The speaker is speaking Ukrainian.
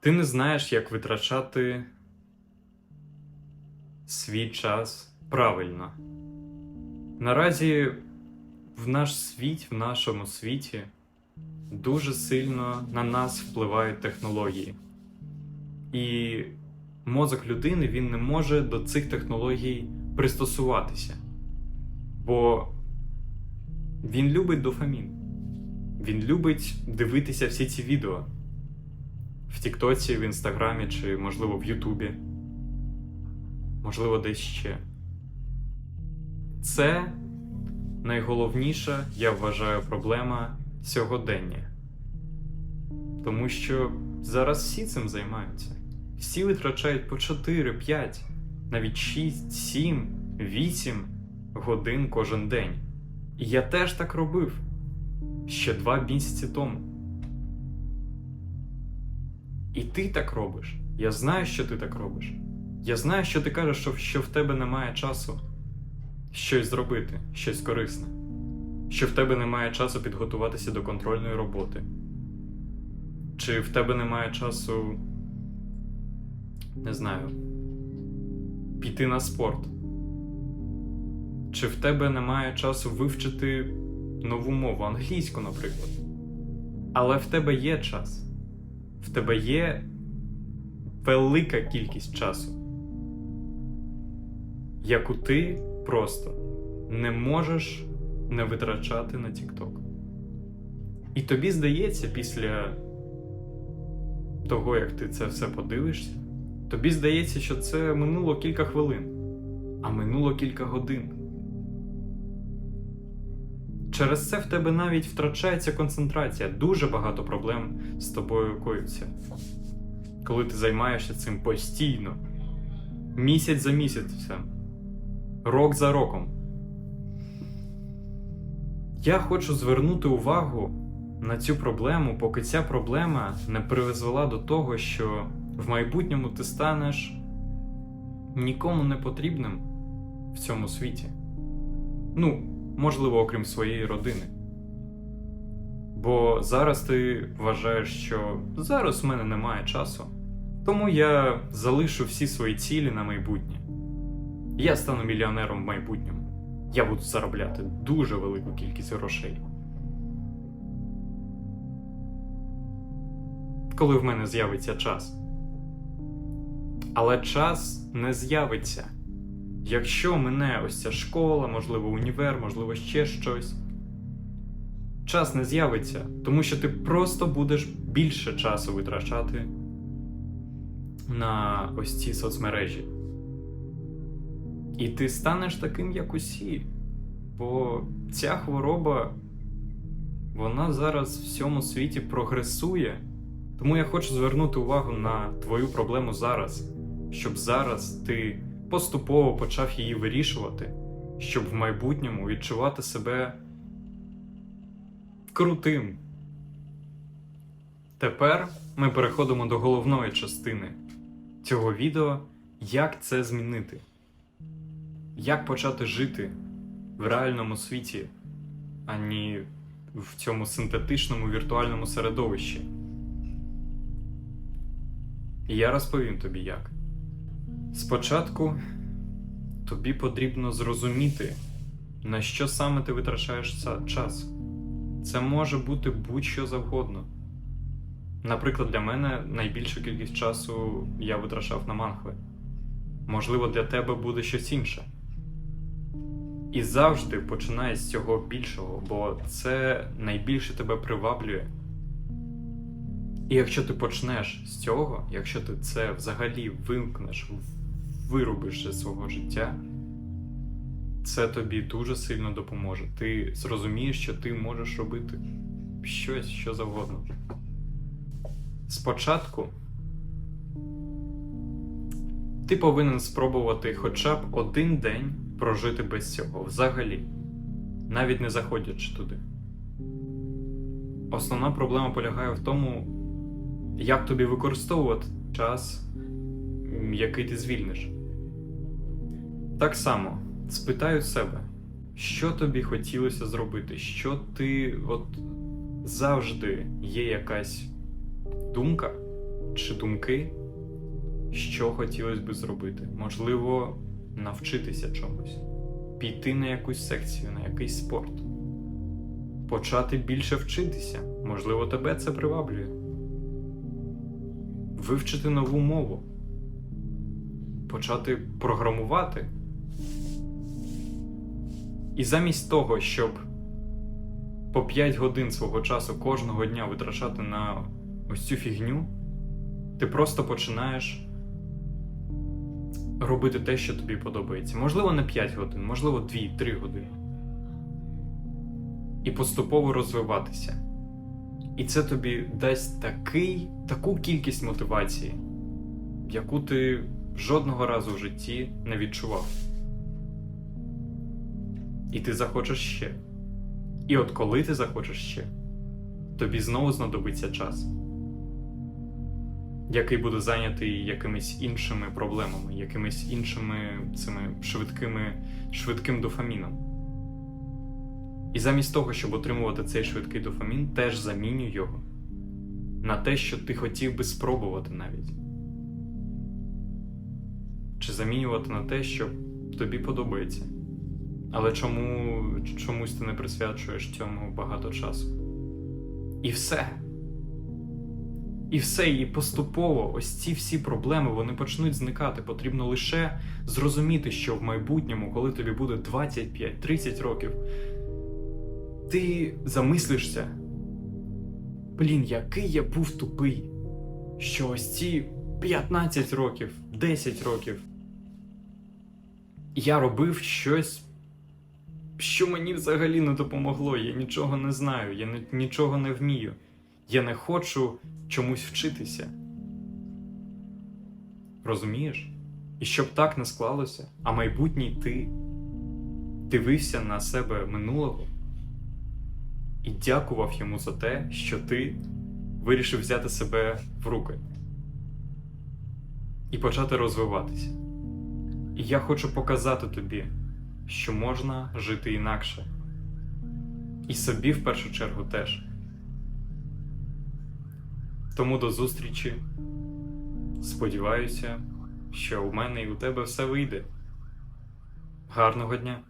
Ти не знаєш, як витрачати свій час правильно. Наразі в наш світ, в нашому світі дуже сильно на нас впливають технології. І мозок людини він не може до цих технологій пристосуватися. Бо він любить дофамін. Він любить дивитися всі ці відео в Тіктоці, в Інстаграмі чи, можливо, в Ютубі. Можливо, десь ще. Це найголовніша, я вважаю, проблема сьогодення. Тому що зараз всі цим займаються. Всі витрачають по 4, 5, навіть 6, 7, 8 годин кожен день. І я теж так робив ще два місяці тому. І ти так робиш. Я знаю, що ти так робиш. Я знаю, що ти кажеш, що, що в тебе немає часу щось зробити, щось корисне, що в тебе немає часу підготуватися до контрольної роботи, чи в тебе немає часу, не знаю, піти на спорт, чи в тебе немає часу вивчити нову мову, англійську, наприклад. Але в тебе є час, в тебе є велика кількість часу, яку ти просто не можеш не витрачати на TikTok. І тобі здається, після того, як ти це все подивишся, тобі здається, що це минуло кілька хвилин, а минуло кілька годин. Через це в тебе навіть втрачається концентрація. Дуже багато проблем з тобою коїться. Коли ти займаєшся цим постійно, місяць за місяцем, рок за роком. Я хочу звернути увагу на цю проблему, поки ця проблема не призвела до того, що в майбутньому ти станеш нікому не потрібним в цьому світі. Ну, можливо, окрім своєї родини. Бо зараз ти вважаєш, що зараз в мене немає часу. Тому я залишу всі свої цілі на майбутнє. Я стану мільйонером в майбутньому. Я буду заробляти дуже велику кількість грошей. Коли в мене з'явиться час. Але час не з'явиться. Якщо мене ось ця школа, можливо, універ, можливо, ще щось. Час не з'явиться, тому що ти просто будеш більше часу витрачати на ось ці соцмережі. І ти станеш таким, як усі. Бо ця хвороба, вона зараз в всьому світі прогресує. Тому я хочу звернути увагу на твою проблему зараз, щоб зараз ти поступово почав її вирішувати, щоб в майбутньому відчувати себе крутим. Тепер ми переходимо до головної частини цього відео, як це змінити. Як почати жити в реальному світі, а не в цьому синтетичному віртуальному середовищі? І я розповім тобі як. Спочатку тобі потрібно зрозуміти, на що саме ти витрачаєш час. Це може бути будь-що завгодно. Наприклад, для мене найбільшу кількість часу я витрачав на манхви. Можливо, для тебе буде щось інше. І завжди починай з цього більшого, бо це найбільше тебе приваблює. І якщо ти почнеш з цього, якщо ти це взагалі вимкнеш, вирубиш зі свого життя, це тобі дуже сильно допоможе. Ти зрозумієш, що ти можеш робити щось, що завгодно. Спочатку ти повинен спробувати хоча б один день прожити без цього взагалі, навіть не заходячи туди. Основна проблема полягає в тому, як тобі використовувати час, який ти звільниш. Так само спитай у себе, що тобі хотілося зробити, що ти от завжди є якась думка, чи думки, що хотілося би зробити. Можливо, навчитися чомусь, піти на якусь секцію, на якийсь спорт, почати більше вчитися. Можливо, тебе це приваблює. Вивчити нову мову, почати програмувати. І замість того, щоб по 5 годин свого часу кожного дня витрачати на ось цю фігню, ти просто починаєш робити те, що тобі подобається. Можливо, не 5 годин, можливо, 2-3 години. І поступово розвиватися. І це тобі дасть такий, таку кількість мотивації, яку ти жодного разу в житті не відчував. І ти захочеш ще. І от коли ти захочеш ще, тобі знову знадобиться час, який буде зайнятий якимись іншими проблемами, якимись іншими цими швидкими, швидким дофаміном. І замість того, щоб отримувати цей швидкий дофамін, теж замінюй його на те, що ти хотів би спробувати навіть. Чи замінювати на те, що тобі подобається. Але чому чомусь ти не присвячуєш цьому багато часу? І все. І все, і поступово ось ці всі проблеми вони почнуть зникати. Потрібно лише зрозуміти, що в майбутньому, коли тобі буде 25-30 років, ти замислишся. Блін, який я був тупий, що ось ці 15 років, 10 років я робив щось що мені взагалі не допомогло. Я нічого не знаю, я нічого не вмію. Я не хочу чомусь вчитися. Розумієш? І щоб так не склалося, а майбутній ти дивився на себе минулого і дякував йому за те, що ти вирішив взяти себе в руки і почати розвиватися. І я хочу показати тобі що можна жити інакше. І собі в першу чергу теж. Тому до зустрічі. Сподіваюся, що у мене і у тебе все вийде. Гарного дня!